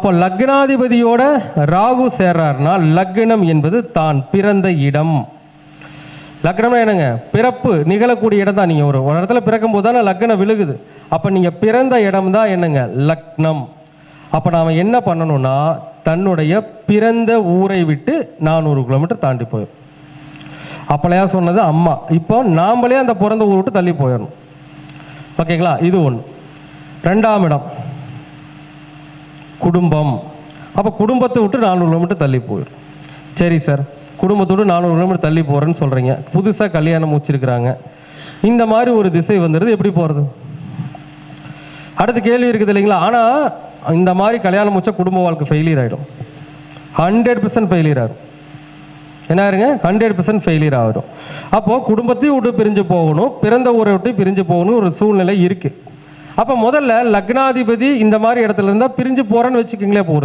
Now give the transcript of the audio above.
அப்போ லக்னாதிபதியோட ராகு சேர்றாருன்னா லக்னம் என்பது தான் பிறந்த இடம். லக்னம்னா என்னங்க? பிறப்பு நிகழக்கூடிய இடம் தான் நீங்கள் ஒரு ஒரு இடத்துல பிறக்கும் போது தானே லக்னம் விழுகுது. அப்போ நீங்கள் பிறந்த இடம் தான் என்னங்க? லக்னம். அப்போ நாம் என்ன பண்ணணும்னா தன்னுடைய பிறந்த ஊரை விட்டு நானூறு கிலோமீட்டர் தாண்டி போயிடும் அப்பளையா சொன்னது அம்மா. இப்போ நாமளே அந்த பிறந்த ஊரை விட்டு தள்ளி போயிடணும் ஓகேங்களா? இது ஒன்று ரெண்டாம் இடம். குடும்பம். அப்போ குடும்பத்தை விட்டு நானூறு கிலோமீட்டர் தள்ளி போயிடும் சரி சார் குடும்பத்தை நானூறு கிலோமீட்டர் தள்ளி போகிறேன்னு சொல்கிறீங்க புதுசாக கல்யாணம் முடிச்சிருக்கிறாங்க. இந்த மாதிரி ஒரு திசை வந்துடுது எப்படி போகிறது அடுத்த கேள்வி இருக்குது இல்லைங்களா? ஆனால் இந்த மாதிரி கல்யாணம் முடிச்சா குடும்ப வாழ்க்கை ஃபெயிலியர் ஆகிடும் ஹண்ட்ரட் பர்சன்ட் ஃபெயிலியர் ஆகும் என்ன இருங்க ஹண்ட்ரட் பர்சன்ட் ஃபெயிலியர் ஆகிடும் அப்போது குடும்பத்தையும் விட்டு பிரிஞ்சு போகணும் பிறந்த ஊரை விட்டு பிரிஞ்சு போகணும் ஒரு சூழ்நிலை இருக்குது அப்போ முதல்ல லக்னாதிபதி இந்த மாதிரி இடத்துல இருந்தால் பிரிஞ்சு போகிறேன்னு வச்சுக்கோங்களேன் போகிறது